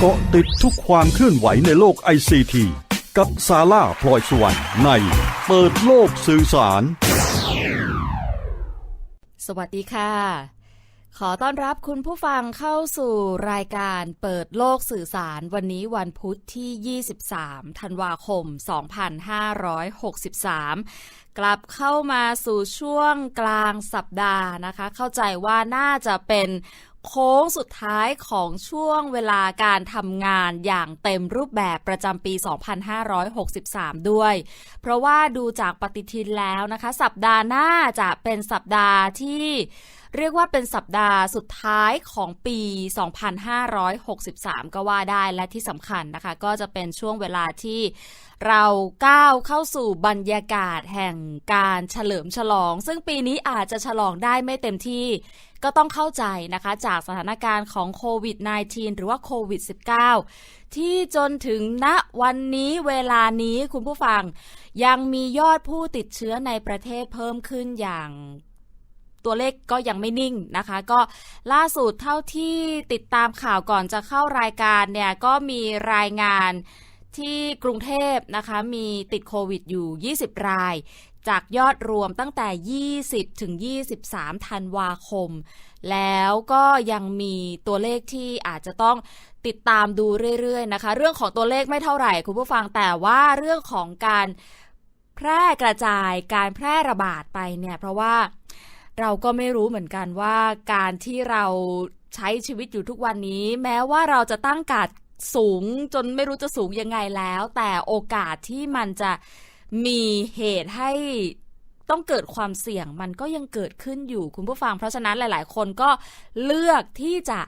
เกาะติดทุกความเคลื่อนไหวในโลกไอซีทีกับซาร่าพลอยสวรรค์ในเปิดโลกสื่อสาร สวัสดีค่ะ ขอต้อนรับคุณผู้ฟังเข้าสู่รายการเปิดโลกสื่อสารวันนี้วันพุธที่ 23 ธันวาคม 2563กลับเข้ามาสู่ช่วงกลางสัปดาห์นะคะ เข้าใจว่าน่าจะเป็น โค้งสุดท้ายของช่วงเวลาการทำงานอย่างเต็มรูปแบบประจำปี 2563 ด้วย เพราะว่าดูจากปฏิทินแล้วนะคะ สัปดาห์หน้าจะเป็นสัปดาห์ที่เรียกว่าเป็นสัปดาห์สุดท้ายของปี 2563 ก็ว่าได้และที่สำคัญนะคะ ก็จะเป็นช่วงเวลาที่เราก้าวเข้าสู่บรรยากาศแห่งการเฉลิมฉลอง ซึ่งปีนี้อาจจะฉลองได้ไม่เต็มที่ก็ต้องเข้าใจนะคะ จากสถานการณ์ของโควิด -19 หรือว่าโควิด -19 ที่จนถึงณวันนี้เวลานี้คุณผู้ฟัง ยังมียอดผู้ติดเชื้อในประเทศเพิ่มขึ้นอย่างตัวเลขก็ยังไม่นิ่งนะคะ ก็ล่าสุดเท่าที่ติดตามข่าวก่อนจะเข้ารายการเนี่ย ก็มีรายงาน ที่กรุงเทพนะคะมีติดโควิดอยู่ 20 ราย จากยอดรวมตั้งแต่ 20 ถึง 23 ธันวาคม แล้วก็ยังมีตัวเลขที่อาจจะต้องติดตามดูเรื่อยๆนะคะ เรื่องของตัวเลขไม่เท่าไหร่คุณผู้ฟังแต่ว่าเรื่องของการแพร่กระจายการแพร่ระบาดไปเนี่ยเพราะว่าเราก็ไม่รู้เหมือนกันว่าการที่เราใช้ชีวิตอยู่ทุกวันนี้ แม้ว่าเราจะตั้งกาด สูงจนไม่รู้จะสูงยังไงแล้ว แต่โอกาสที่มันจะมีเหตุให้ต้องเกิดความเสี่ยงมันก็ยังเกิดขึ้นอยู่คุณผู้ฟัง เพราะฉะนั้นหลาย ๆ คนก็เลือกที่จะ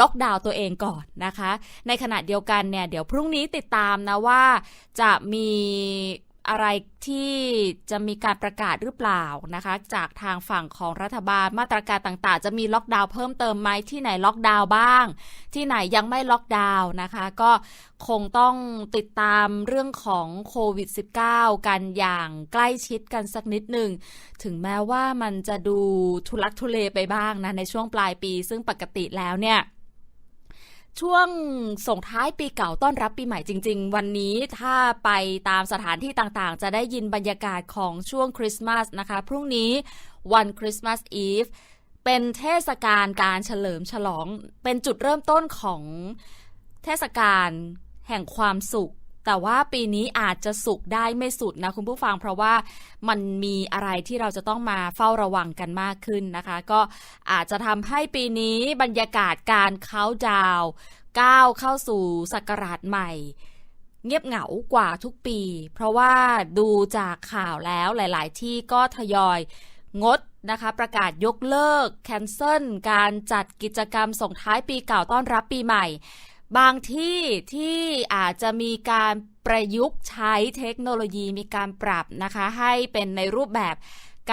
ล็อกดาวน์ตัวเองก่อนนะคะ ในขณะเดียวกันเนี่ย เดี๋ยวพรุ่งนี้ติดตามนะว่าจะมี อะไรที่จะมีการประกาศหรือเปล่านะคะ จากทางฝั่งของรัฐบาลมาตรการต่างๆ จะมีล็อกดาวน์เพิ่มเติมไหมที่ไหนล็อกดาวน์บ้าง ที่ไหนยังไม่ล็อกดาวน์นะคะ ก็คงต้องติดตามเรื่องของโควิด -19 กันอย่างใกล้ชิดกันสักนิดหนึ่ง ถึงแม้ว่ามันจะดูทุลักทุเลไปบ้างนะ ในช่วงปลายปี ซึ่งปกติแล้วเนี่ย ช่วงส่งท้ายปีเก่าต้อนรับปีใหม่จริง ๆ วันนี้ถ้าไปตามสถานที่ต่างๆ จะได้ยินบรรยากาศของช่วงคริสต์มาสนะคะ พรุ่งนี้วันคริสต์มาสอีฟเป็นเทศกาลการเฉลิมฉลอง เป็นจุดเริ่มต้นของเทศกาลแห่งความสุข แต่ว่าปีนี้อาจจะสุขได้ไม่สุดนะคุณผู้ฟัง เพราะว่ามันมีอะไรที่เราจะต้องมาเฝ้าระวังกันมากขึ้นนะคะ ก็อาจจะทำให้ปีนี้บรรยากาศการเค้าดาวก้าวเข้าสู่ศักราชใหม่เงียบเหงากว่าทุกปี เพราะว่าดูจากข่าวแล้วหลาย ๆ ที่ก็ทยอยงดนะคะ ประกาศยกเลิก แคนเซิลการจัดกิจกรรมส่งท้ายปีเก่าต้อนรับปีใหม่ บางที่ที่อาจจะมีการประยุกต์ใช้เทคโนโลยีมีการปรับนะคะ ให้เป็นในรูปแบบ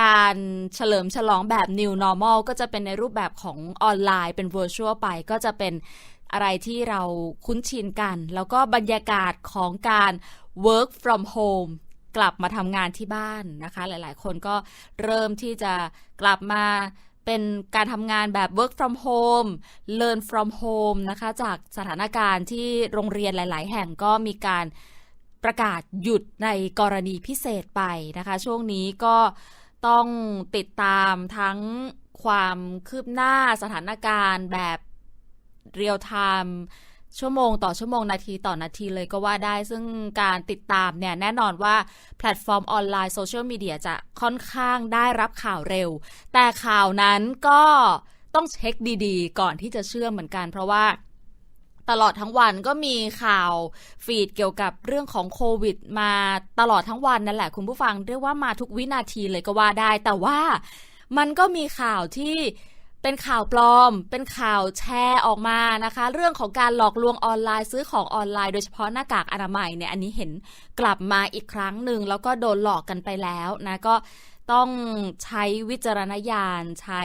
การเฉลิมฉลองแบบ New Normal ก็จะเป็นในรูปแบบของออนไลน์เป็น Virtual ไปก็จะเป็นอะไรที่เราคุ้นชินกัน แล้วก็บรรยากาศของการ work from home กลับมาทำงานที่บ้านนะคะ หลายๆ คนก็เริ่มที่จะกลับมา เป็นการทำงานแบบ work from home learn from home นะคะ จากสถานการณ์ที่โรงเรียนหลาย ๆ แห่งก็มีการประกาศหยุดในกรณีพิเศษไปนะคะ ช่วงนี้ก็ต้องติดตามทั้งความคืบหน้าสถานการณ์แบบเรียลไทม์ ชั่วโมงต่อชั่วโมงนาทีต่อนาทีเลยก็ว่าได้ ซึ่งการติดตามเนี่ยแน่นอนว่าแพลตฟอร์มออนไลน์โซเชียลมีเดียจะค่อนข้างได้รับข่าวเร็ว แต่ข่าวนั้นก็ต้องเช็คดีๆ ก่อนที่จะเชื่อเหมือนกัน เพราะว่าตลอดทั้งวันก็มีข่าวฟีดเกี่ยวกับเรื่องของโควิด มาตลอดทั้งวันนั่นแหละคุณผู้ฟังเรียกว่ามาทุกวินาทีเลยก็ว่าได้ แต่ว่ามันก็มีข่าวที่ เป็นข่าวปลอม เป็นข่าวแชร์ออกมานะคะ เรื่องของการหลอกลวงออนไลน์ซื้อของออนไลน์โดยเฉพาะหน้ากากอนามัยเนี่ยอันนี้เห็นกลับมาอีกครั้งหนึ่งแล้วก็โดนหลอกกันไปแล้วนะก็ต้องใช้วิจารณญาณ ใช้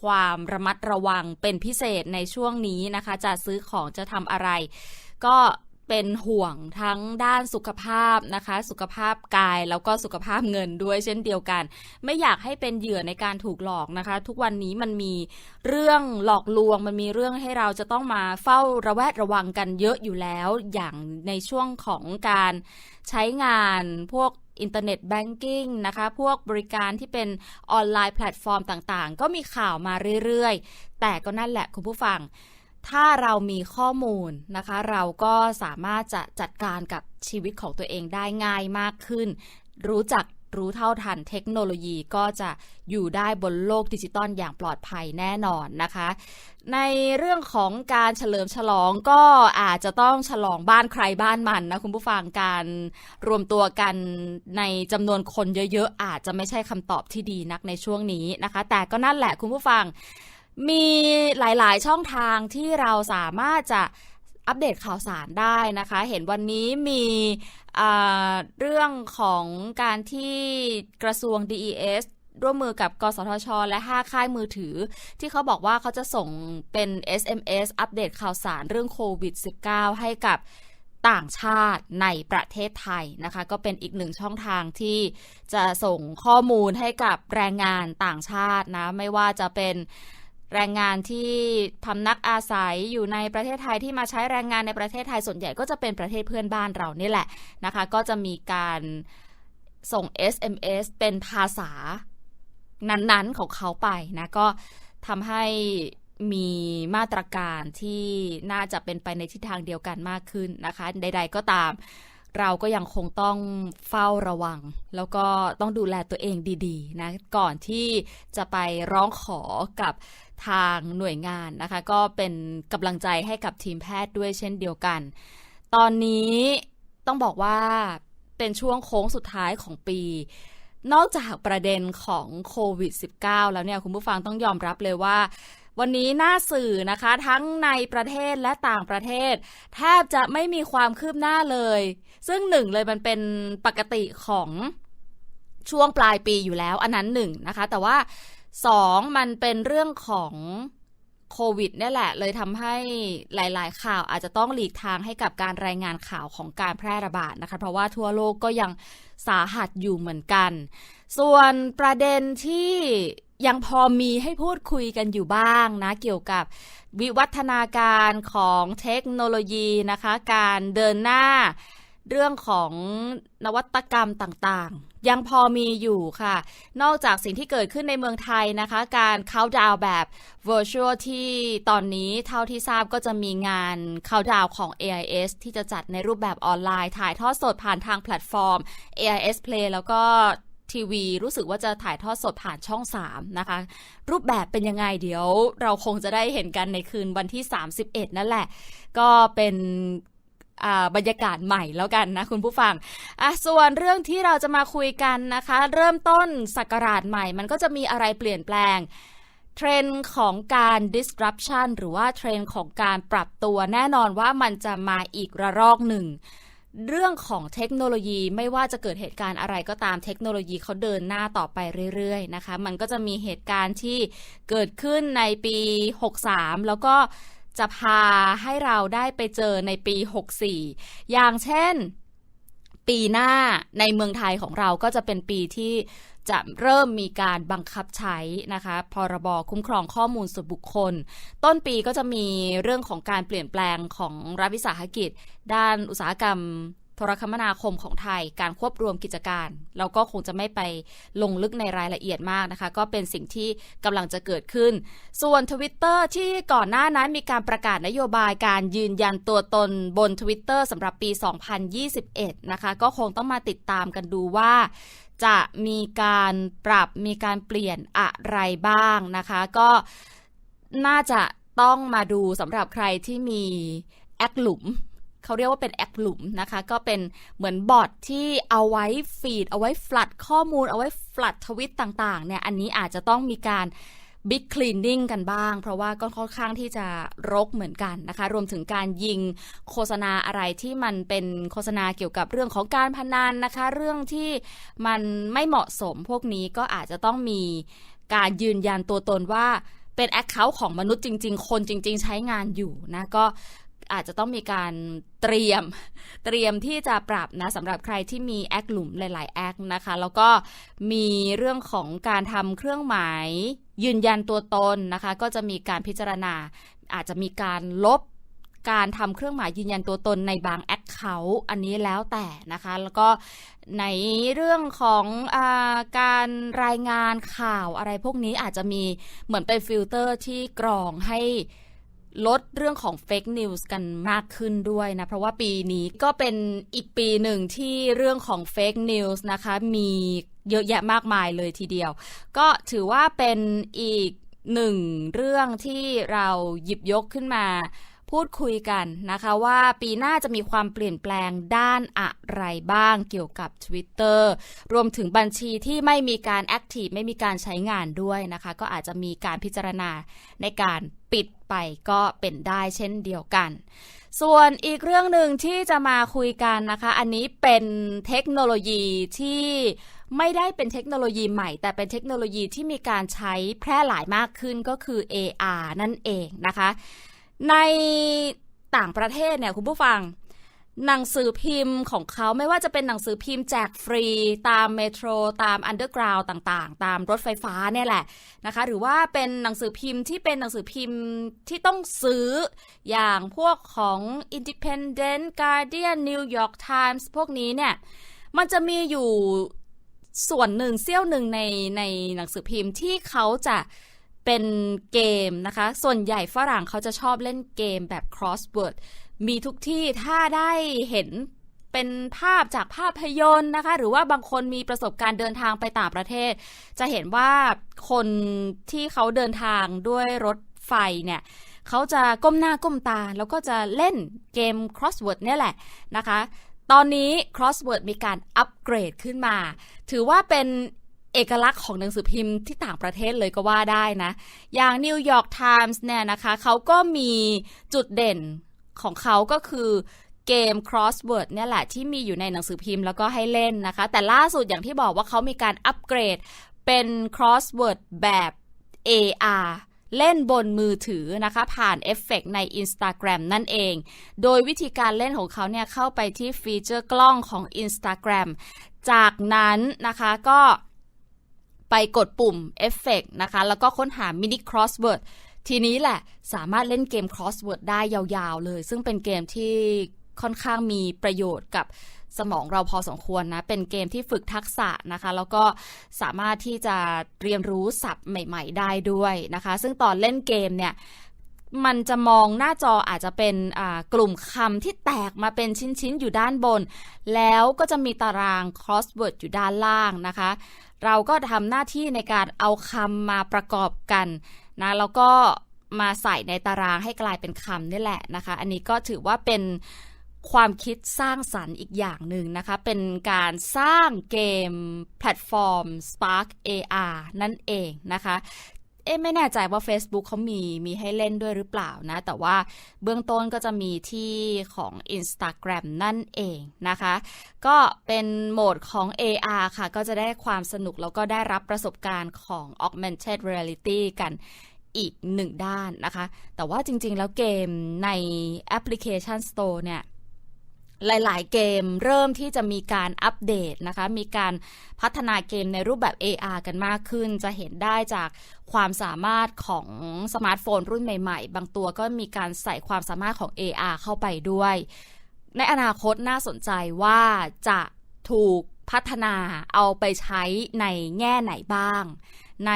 ความระมัดระวังเป็นพิเศษในช่วงนี้นะคะ จะซื้อของจะทำอะไร ก็ เป็นห่วงทั้งด้านสุขภาพนะคะ สุขภาพกายแล้วก็สุขภาพเงินด้วยเช่นเดียวกัน ไม่อยากให้เป็นเหยื่อในการถูกหลอกนะคะ ทุกวันนี้มันมีเรื่องหลอกลวงมันมีเรื่องให้เราจะต้องมาเฝ้าระแวดระวังกันเยอะอยู่แล้ว อย่างในช่วงของการใช้งานพวกอินเทอร์เน็ตแบงกิ้งนะคะ พวกบริการที่เป็นออนไลน์แพลตฟอร์มต่างๆ ก็มีข่าวมาเรื่อยๆ แต่ก็นั่นแหละคุณผู้ฟัง ถ้าเรามีข้อมูลนะคะ เราก็สามารถจะจัดการกับชีวิตของตัวเองได้ง่ายมากขึ้น รู้จักรู้เท่าทันเทคโนโลยีก็จะอยู่ได้บนโลกดิจิตอลอย่างปลอดภัยแน่นอนนะคะ ในเรื่องของการเฉลิมฉลองก็อาจจะต้องฉลองบ้านใครบ้านมันนะคุณผู้ฟังการรวมตัวกันในจำนวนคนเยอะๆ อาจจะไม่ใช่คำตอบที่ดีนักในช่วงนี้นะคะ แต่ก็นั่นแหละคุณผู้ฟัง มีหลาย ๆ ช่องทางที่เราสามารถจะอัปเดตข่าวสารได้นะคะ เห็นวันนี้มีเรื่องของการที่กระทรวง DES ร่วมมือกับ กสทช และ 5 ค่ายมือถือ ที่เขาบอกว่าเขาจะส่งเป็น SMS อัปเดตข่าวสารเรื่องโควิด -19 ให้กับต่างชาติในประเทศไทยนะคะ ก็เป็นอีกหนึ่งช่องทางที่จะส่งข้อมูลให้กับแรงงานต่างชาตินะ ไม่ว่าจะเป็น แรงงานที่พำนักอาศัยอยู่ในประเทศไทยที่มาใช้แรงงานในประเทศไทยส่วนใหญ่ก็จะเป็นประเทศเพื่อนบ้านเรานี่แหละนะคะ ก็จะมีการส่ง SMS เป็นภาษานั้นๆของเขาไปนะ ก็ทำให้มีมาตรการที่น่าจะเป็นไปในทิศทางเดียวกันมากขึ้นนะคะ ใด ๆ ก็ตาม เราก็ยังคงต้องเฝ้าระวัง แล้วก็ต้องดูแลตัวเองดี ๆ นะ ก่อนที่จะไปร้องขอกับ ทางหน่วยงานนะคะ ก็เป็นกำลังใจให้กับทีมแพทย์ด้วยเช่นเดียวกัน ตอนนี้ต้องบอกว่าเป็นช่วงโค้งสุดท้ายของปี นอกจากประเด็นของโควิด -19 แล้วเนี่ยคุณผู้ฟังต้องยอมรับเลยว่า วันนี้หน้าสื่อนะคะทั้งในประเทศและต่างประเทศ แทบจะไม่มีความคืบหน้าเลย ซึ่งหนึ่งเลยมันเป็นปกติของช่วงปลายปีอยู่แล้วอันนั้นหนึ่งนะคะ แต่ว่า สองมันเป็นเรื่องของโควิดเนี่ยแหละ เลยทำให้หลาย ๆ ข่าวอาจจะต้องหลีกทางให้กับการรายงานข่าวของการแพร่ระบาดนะคะ เพราะว่าทั่วโลกก็ยังสาหัสอยู่เหมือนกัน ส่วนประเด็นที่ยังพอมีให้พูดคุยกันอยู่บ้างนะ เกี่ยวกับวิวัฒนาการของเทคโนโลยีนะคะ การเดินหน้า เรื่องของนวัตกรรมต่างๆ ยังพอมีอยู่ค่ะ นอกจากสิ่งที่เกิดขึ้นในเมืองไทยนะคะ การเข้าดาวแบบ virtual ที่ตอนนี้เท่าที่ทราบก็จะมีงานเข้าดาวของ AIS ที่จะจัดในรูปแบบออนไลน์ ถ่ายทอดสดผ่านทางแพลตฟอร์ม AIS Play แล้วก็ทีวีรู้สึกว่าจะถ่ายทอดสดผ่านช่อง 3 นะคะ รูปแบบเป็นยังไงเดี๋ยว เราคงจะได้เห็นกันในคืนวันที่ 31 นั่นแหละ ก็เป็น บรรยากาศใหม่แล้วกันนะคุณผู้ฟังอะส่วนเรื่องที่เราจะมาคุยกันนะคะ เริ่มต้นศักราชใหม่ มันก็จะมีอะไรเปลี่ยนแปลงเทรนด์ของการ disruption หรือว่าเทรนด์ของการปรับตัวแน่นอนว่ามันจะมาอีกระลอกหนึ่ง เรื่องของเทคโนโลยีไม่ว่าจะเกิดเหตุการณ์อะไรก็ตามเทคโนโลยีเขาเดินหน้าต่อไปเรื่อยๆนะคะ มันก็จะมีเหตุการณ์ที่เกิดขึ้นในปี 63 แล้วก็ จะพาให้เราได้ไปเจอในปี 64 อย่างเช่น ปีหน้าในเมืองไทยของเราก็จะเป็นปีที่จะเริ่มมีการบังคับใช้นะคะพรบคุ้มครองข้อมูลส่วนบุคคล ต้นปีก็จะมีเรื่องของการเปลี่ยนแปลงของรัฐวิสาหกิจ ด้านอุตสาหกรรม โทรคมนาคมของไทย การควบรวมกิจการ เราก็คงจะไม่ไปลงลึกในรายละเอียดมากนะคะ ก็เป็นสิ่งที่กำลังจะเกิดขึ้น ส่วน Twitter ที่ก่อนหน้านั้นมีการประกาศนโยบายการยืนยันตัวตนบน Twitter สำหรับปี 2021 นะคะ ก็คงต้องมาติดตามกันดูว่าจะมีการปรับมีการเปลี่ยนอะไรบ้างนะคะ ก็น่าจะต้องมาดูสำหรับใครที่มีแอคหลุม เขาเรียกว่าเป็นแอคหลุมนะคะ ก็เป็นเหมือนบอทที่เอาไว้ฟีด เอาไว้ฟลัดข้อมูล เอาไว้ฟลัดทวิตต่างๆ เนี่ย อันนี้อาจจะต้องมีการบิ๊กคลีนนิ่งกันบ้าง เพราะว่าก็ค่อนข้างที่จะรกเหมือนกันนะคะ รวมถึงการยิงโฆษณาอะไรที่มันเป็นโฆษณาเกี่ยวกับเรื่องของการพนันนะคะ เรื่องที่มันไม่เหมาะสมพวกนี้ก็อาจจะต้องมีการยืนยันตัวตนว่าเป็นแอคเคาท์ของมนุษย์จริง ๆ คนจริง ๆ ใช้งานอยู่นะ ก็ อาจจะต้องมีการเตรียมเตรียมที่จะปรับนะสำหรับใครที่มีแอคหลุมหลาย ๆ แอคนะคะ แล้วก็มีเรื่องของการทำเครื่องหมาย ยืนยันตัวตนนะคะ ก็จะมีการพิจารณา อาจจะมีการลบการทำเครื่องหมายยืนยันตัวตนในบางแอคเคาท์อันนี้แล้วแต่นะคะ แล้วก็ในเรื่องของอาการรายงานข่าวอะไรพวกนี้อาจจะมีเหมือนเป็นฟิลเตอร์ที่กรองให้ ลดเรื่องของเฟกนิวส์กันมากขึ้นด้วยนะ เพราะว่าปีนี้ก็เป็นอีกปีหนึ่งที่เรื่องของเฟกนิวส์นะคะมีเยอะแยะมากมายเลยทีเดียว ก็ถือว่าเป็นอีกหนึ่งเรื่องที่เราหยิบยกขึ้นมา พูดคุยกันนะคะว่าปีหน้าจะมีความเปลี่ยนแปลงด้านอะไรบ้างเกี่ยวกับ Twitter รวมถึงบัญชีที่ไม่มีการแอคทีฟไม่มีการใช้งานด้วยนะคะ ก็อาจจะมีการพิจารณาในการปิดไปก็เป็นได้เช่นเดียวกัน ส่วนอีกเรื่องหนึ่งที่จะมาคุยกันนะคะ อันนี้เป็นเทคโนโลยีที่ไม่ได้เป็นเทคโนโลยีใหม่ แต่เป็นเทคโนโลยีที่มีการใช้แพร่หลายมากขึ้นก็คือ AR นั่นเองนะคะ ในต่างประเทศเนี่ยคุณผู้ฟัง หนังสือพิมพ์ของเขาไม่ว่าจะเป็นหนังสือพิมพ์แจกฟรี ตามเมโทร ตามอันเดอร์กราวต่างๆ ตามรถไฟฟ้าเนี่ยแหละนะคะ หรือว่าเป็นหนังสือพิมพ์ที่เป็นหนังสือพิมพ์ที่ต้องซื้ออย่างพวกของ Independent Guardian New York Times พวกนี้เนี่ย มันจะมีอยู่ส่วนหนึ่งเสี้ยวหนึ่งในในหนังสือพิมพ์ที่เขาจะ เป็นเกมนะคะ ส่วนใหญ่ฝรั่งเขาจะชอบเล่นเกมแบบ crossword มีทุกที่ถ้าได้เห็นเป็นภาพจากภาพยนตร์นะคะ หรือว่าบางคนมีประสบการณ์เดินทางไปต่างประเทศ จะเห็นว่าคนที่เขาเดินทางด้วยรถไฟเนี่ยเขาจะก้มหน้าก้มตา แล้วก็จะเล่นเกม crossword เนี่ยแหละนะคะ ตอนนี้ crossword มีการอัปเกรดขึ้นมา ถือว่าเป็น เอกลักษณ์ของหนังสือพิมพ์ที่ต่างประเทศเลยก็ว่าได้นะ อย่าง New York Times เนี่ยนะคะเขาก็มีจุดเด่นของเขาก็คือเกม crossword เนี่ยแหละที่มีอยู่ในหนังสือพิมพ์แล้วก็ให้เล่นนะคะ แต่ล่าสุดอย่างที่บอกว่าเขามีการอัปเกรดเป็น crossword แบบ AR เล่นบนมือถือนะคะ ผ่านเอฟเฟกต์ใน Instagram นั่นเอง โดยวิธีการเล่นของเขาเนี่ยเข้าไปที่ฟีเจอร์กล้องของ Instagram จากนั้นนะคะก็ ไปกดปุ่มเอฟเฟกต์นะคะ แล้วก็ค้นหา mini crossword ทีนี้แหละสามารถเล่นเกม crossword ได้ยาวๆเลย ซึ่งเป็นเกมที่ค่อนข้างมีประโยชน์กับสมองเราพอสมควรนะ เป็นเกมที่ฝึกทักษะนะคะ แล้วก็สามารถที่จะเรียนรู้ศัพท์ใหม่ๆ ได้ด้วยนะคะ ซึ่งตอนเล่นเกมเนี่ย มันจะมองหน้าจออาจจะเป็นกลุ่มคำที่แตกมาเป็นชิ้นๆ อยู่ด้านบน แล้วก็จะมีตาราง crossword อยู่ด้านล่างนะคะ เราก็ทำหน้าที่ในการเอาคำมาประกอบกันนะแล้วก็มาใส่ในตารางให้กลายเป็นคำนี่แหละนะคะ อันนี้ก็ถือว่าเป็นความคิดสร้างสรรค์อีกอย่างหนึ่งนะคะ เป็นการสร้างเกมแพลตฟอร์ม Spark AR นั่นเองนะคะ เอ๊ะไม่แน่ใจว่า Facebook เขามีมีให้เล่นด้วยหรือเปล่านะ แต่ว่าเบื้องต้นก็จะมีที่ของ Instagram นั่นเองนะคะ ก็เป็นโหมดของ AR ค่ะ ก็จะได้ความสนุกแล้วก็ได้รับประสบการณ์ของ Augmented Reality กันอีกหนึ่งด้านนะคะ แต่ว่าจริงๆแล้วเกมในแอปพลิเคชัน Store เนี่ย หลายๆ เกมเริ่มที่จะมีการอัปเดตนะคะ มีการพัฒนาเกมในรูปแบบ AR กันมากขึ้น จะเห็นได้จากความสามารถของสมาร์ทโฟนรุ่นใหม่ๆ บางตัวก็มีการใส่ความสามารถของ AR เข้าไปด้วย ในอนาคตน่าสนใจว่าจะถูกพัฒนาเอาไปใช้ในแง่ไหนบ้าง ใน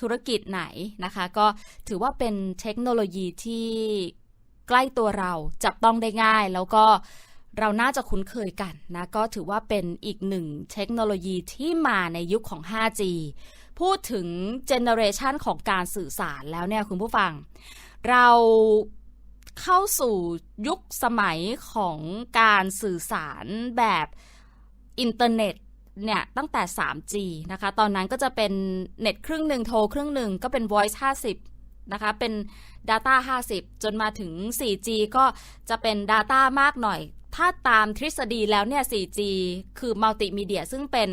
ธุรกิจไหนนะคะ ก็ถือว่าเป็นเทคโนโลยีที่ ใกล้ตัวเราจับต้องได้ง่าย แล้วก็เราน่าจะคุ้นเคยกันนะ ก็ถือว่าเป็นอีกหนึ่งเทคโนโลยีที่มาในยุคของ 5G พูดถึงเจเนอเรชันของการสื่อสารแล้วเนี่ยคุณผู้ฟัง เราเข้าสู่ยุคสมัยของการสื่อสารแบบอินเทอร์เน็ตเนี่ยตั้งแต่ 3G นะคะ ตอนนั้นก็จะเป็นเน็ตครึ่งหนึ่งโทรครึ่งหนึ่งก็เป็น voice 50 นะคะเป็น Data 50 จนมาถึง 4G ก็จะเป็น Data มากหน่อย ถ้าตามทฤษฎีแล้วเนี่ย 4G คือมัลติมีเดียซึ่งเป็น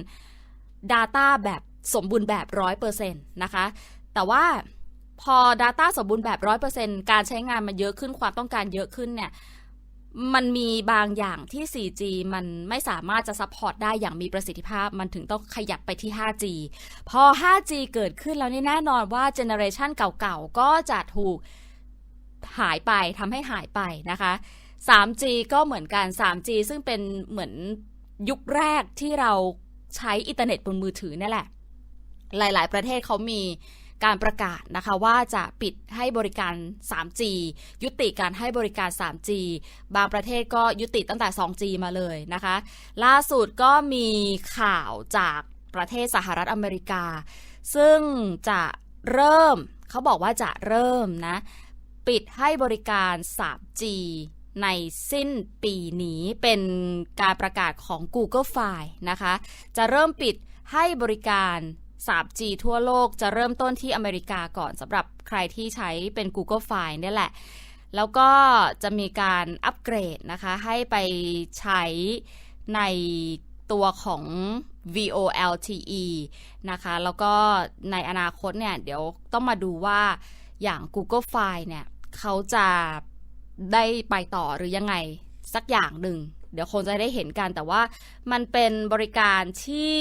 Data แบบสมบูรณ์แบบ 100%นะคะ แต่ว่าพอ Data สมบูรณ์แบบ 100%การใช้งานมันเยอะขึ้นความต้องการเยอะขึ้นเนี่ย มันมีบางอย่างที่ 4G มันไม่สามารถจะซัพพอร์ตได้อย่างมีประสิทธิภาพ มันถึงต้องขยับไปที่ 5G พอ 5G เกิดขึ้นแล้วนี่แน่นอนว่าเจเนอเรชันเก่าๆ ก็จะถูกหายไปทำให้หายไปนะคะ 3G ก็เหมือนกัน 3G ซึ่งเป็นเหมือนยุคแรกที่เราใช้อินเทอร์เน็ตบนมือถือนี่แหละ หลายๆ ประเทศเขามี การประกาศนะคะว่าจะปิดให้บริการ 3G ยุติการให้บริการ 3G บางประเทศก็ยุติตั้งแต่ 2G มาเลยนะคะ ล่าสุดก็มีข่าวจากประเทศสหรัฐอเมริกา ซึ่งจะเริ่มเขาบอกว่าจะเริ่มนะ ปิดให้บริการ 3G ในสิ้นปีนี้เป็นการประกาศของ Google f i นะคะ จะเริ่มปิดให้บริการ 3G ทั่วโลกจะเริ่มต้นที่อเมริกาก่อนสำหรับใครที่ใช้เป็น Google f i เนี่ยแหละ แล้วก็จะมีการอัปเกรดนะคะ ให้ไปใช้ในตัวของ VoLTE นะคะ แล้วก็ในอนาคตเนี่ย เดี๋ยวต้องมาดูว่าอย่าง Google f i เนี่ย เขาจะได้ไปต่อหรือยังไงสักอย่างหนึ่ง เดี๋ยวคงจะได้เห็นกันแต่ว่ามันเป็นบริการที่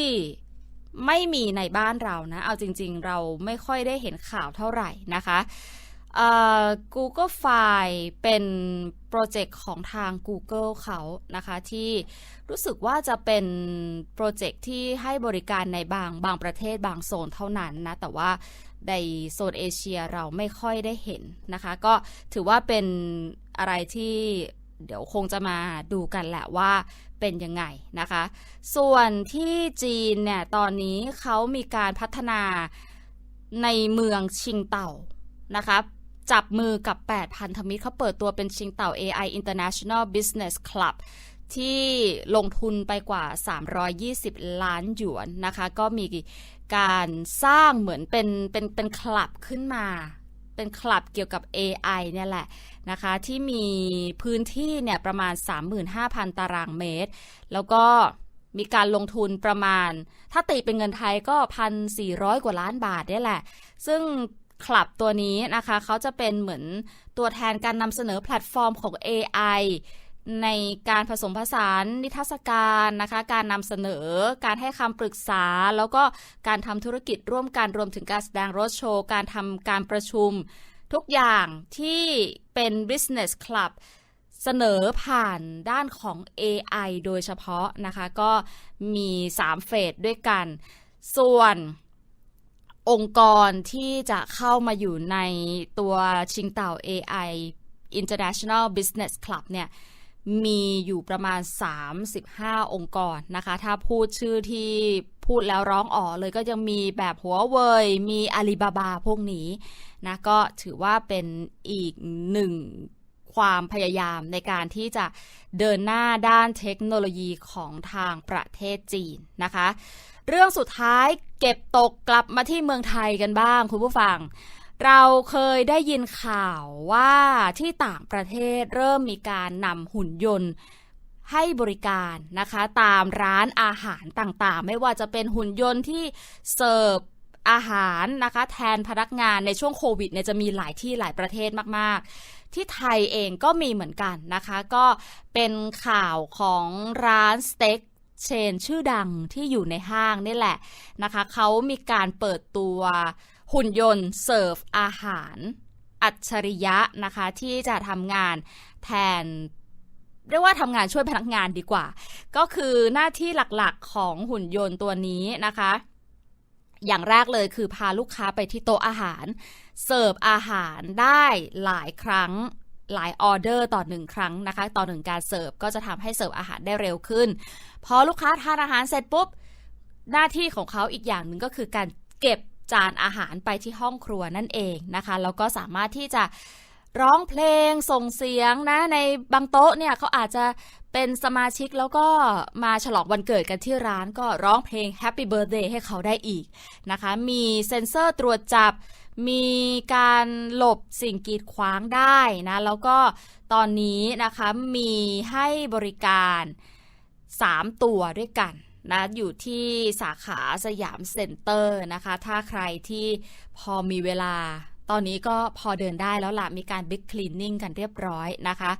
ไม่มีในบ้านเรานะ เอาจริงๆ เราไม่ค่อยได้เห็นข่าวเท่าไหร่นะคะ Google f i เป็นโปรเจกต์ของทาง Google เขานะคะที่รู้สึกว่าจะเป็นโปรเจกต์ที่ให้บริการในบางบางประเทศบางโซนเท่านั้นนะ แต่ว่าในโซนเอเชียเราไม่ค่อยได้เห็นนะคะ ก็ถือว่าเป็นอะไรที่ เดี๋ยวคงจะมาดูกันแหละว่าเป็นยังไงนะคะ ส่วนที่จีนเนี่ยตอนนี้เขามีการพัฒนาในเมืองชิงเต่านะคะจับมือกับ 8 พันธมิตรเขาเปิดตัวเป็นชิงเต่า AI International Business Club ที่ลงทุนไปกว่า 320 ล้านหยวนนะคะ ก็มีการสร้างเหมือนเป็นเป็นเป็นคลับขึ้นมา เป็นคลับเกี่ยวกับ AI เนี่ยแหละนะคะที่มีพื้นที่เนี่ยประมาณ 35,000 ตารางเมตร แล้วก็มีการลงทุนประมาณ ถ้าตีเป็นเงินไทยก็ 1,400 กว่าล้านบาทเนี่ยแหละ ซึ่งคลับตัวนี้นะคะเขาจะเป็นเหมือนตัวแทนการนำเสนอแพลตฟอร์มของ AI ในการผสมผสานนิทรรศการนะคะ การนำเสนอ การให้คำปรึกษา แล้วก็การทำธุรกิจร่วมกันรวมถึงการแสดงรถโชว์ การทำการประชุม ทุกอย่างที่เป็น business club เสนอผ่านด้านของ AI โดยเฉพาะนะคะ ก็มี 3 เฟสด้วยกัน ส่วนองค์กรที่จะเข้ามาอยู่ในตัวชิงเต่า AI International Business Club เนี่ย มีอยู่ประมาณ 35 องค์กรนะคะ ถ้าพูดชื่อที่พูดแล้วร้องอ๋อเลยก็ยังมีแบบหัวเวยมีอาลีบาบาพวกนี้นะก็ถือว่าเป็นอีกหนึ่งความพยายามในการที่จะเดินหน้าด้านเทคโนโลยีของทางประเทศจีนนะคะ เรื่องสุดท้ายเก็บตกกลับมาที่เมืองไทยกันบ้างคุณผู้ฟัง เราเคยได้ยินข่าวว่าที่ต่างประเทศเริ่มมีการนำหุ่นยนต์ให้บริการนะคะ ตามร้านอาหารต่างๆ ไม่ว่าจะเป็นหุ่นยนต์ที่เสิร์ฟอาหารนะคะ แทนพนักงานในช่วงโควิดเนี่ยจะมีหลายที่หลายประเทศมากๆ ที่ไทยเองก็มีเหมือนกันนะคะ ก็เป็นข่าวของร้านสเต็กเชนชื่อดังที่อยู่ในห้างนี่แหละนะคะเขามีการเปิดตัว หุ่นยนต์เสิร์ฟอาหาร อัจฉริยะนะคะ ที่จะทำงานแทนเรียกว่าทำงานช่วยพนักงานดีกว่า ก็คือหน้าที่หลักๆของหุ่นยนต์ตัวนี้นะคะ อย่างแรกเลยคือพาลูกค้าไปที่โต๊ะอาหาร เสิร์ฟอาหารได้หลายครั้งหลายออเดอร์ต่อหนึ่งครั้งนะคะ ต่อหนึ่งการเสิร์ฟก็จะทำให้เสิร์ฟอาหารได้เร็วขึ้น พอลูกค้าทานอาหารเสร็จปุ๊บ หน้าที่ของเขาอีกอย่างหนึ่งก็คือการเก็บ จานอาหารไปที่ห้องครัวนั่นเองนะคะ แล้วก็สามารถที่จะร้องเพลงส่งเสียงนะ ในบางโต๊ะเนี่ยเขาอาจจะเป็นสมาชิกแล้วก็มาฉลองวันเกิดกันที่ร้านก็ร้องเพลง Happy Birthday ให้เขาได้อีกนะคะ มีเซ็นเซอร์ตรวจจับ มีการหลบสิ่งกีดขวางได้นะ แล้วก็ตอนนี้นะคะมีให้บริการ 3 ตัวด้วยกัน นะอยู่ที่สาขาสยามเซ็นเตอร์นะคะ ถ้าใครที่พอมีเวลาตอนนี้ก็พอเดินได้แล้วล่ะ มีการบิ๊กคลีนนิ่งกันเรียบร้อยนะคะ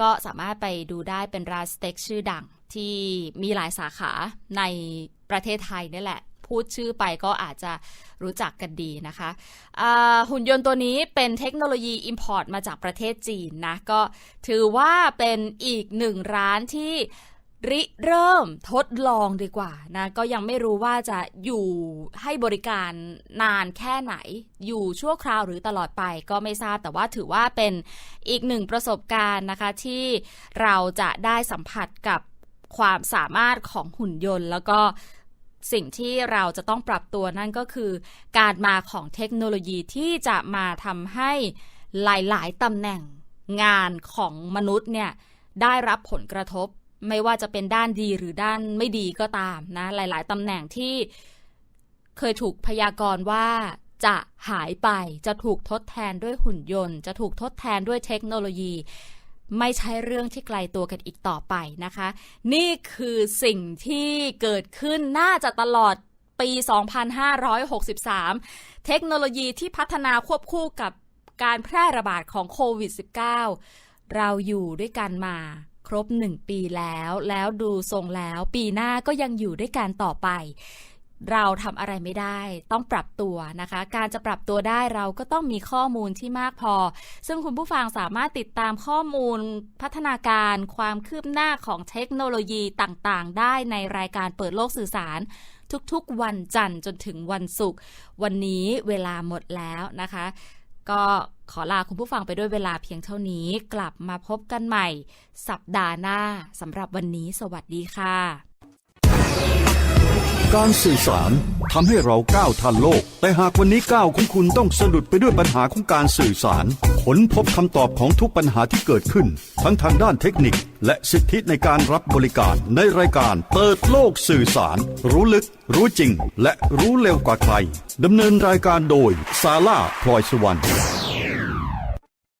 ก็สามารถไปดูได้เป็นร้านสเต็กชื่อดังที่มีหลายสาขาในประเทศไทยนี่แหละ พูดชื่อไปก็อาจจะรู้จักกันดีนะคะหุ่นยนต์ตัวนี้เป็นเทคโนโลยี Import มาจากประเทศจีนนะ ก็ถือว่าเป็นอีกหนึ่งร้านที่ ริเริ่มทดลองดีกว่านะก็ยังไม่รู้ว่าจะอยู่ให้บริการนานแค่ไหน อยู่ชั่วคราวหรือตลอดไปก็ไม่ทราบแต่ว่าถือว่าเป็นอีกหนึ่งประสบการณ์นะคะ ที่เราจะได้สัมผัสกับความสามารถของหุ่นยนต์ แล้วก็สิ่งที่เราจะต้องปรับตัวนั่นก็คือ การมาของเทคโนโลยีที่จะมาทำให้หลาย ๆตำแหน่งงานของมนุษย์เนี่ยได้รับผลกระทบ ไม่ว่าจะเป็นด้านดีหรือด้านไม่ดีก็ตามนะ หลาย ๆตำแหน่งที่เคยถูกพยากรณ์ว่าจะหายไป จะถูกทดแทนด้วยหุ่นยนต์ จะถูกทดแทนด้วยเทคโนโลยี ไม่ใช่เรื่องที่ไกลตัวกันอีกต่อไปนะคะ นี่คือสิ่งที่เกิดขึ้นน่าจะตลอดปี 2563 เทคโนโลยีที่พัฒนาควบคู่กับการแพร่ระบาดของโควิด -19 เราอยู่ด้วยกันมา ครบหนึ่งปีแล้ว แล้วดูทรงแล้ว ปีหน้าก็ยังอยู่ด้วยกันต่อไป เราทำอะไรไม่ได้ ต้องปรับตัวนะคะ การจะปรับตัวได้เราก็ต้องมีข้อมูลที่มากพอ ซึ่งคุณผู้ฟังสามารถติดตามข้อมูลพัฒนาการความคืบหน้าของเทคโนโลยีต่างๆ ได้ในรายการเปิดโลกสื่อสารทุกๆ วันจันทร์จนถึงวันศุกร์วันนี้เวลาหมดแล้วนะคะ ก็ขอลาคุณผู้ฟังไปด้วยเวลาเพียงเท่านี้ กลับมาพบกันใหม่ สัปดาห์หน้าสำหรับวันนี้ สวัสดีค่ะ การสื่อสารทำให้เราก้าวทันโลก แต่หากวันนี้ก้าวของคุณต้องสะดุดไปด้วยปัญหาของการสื่อสารค้นพบคำตอบของทุกปัญหาที่เกิดขึ้น ทั้งทางด้านเทคนิค และสิทธิในการรับบริการในรายการเปิดโลกสื่อสาร รู้ลึก รู้จริง และรู้เร็วกว่าใครดำเนินรายการโดยซาร่าพลอยสวรรณ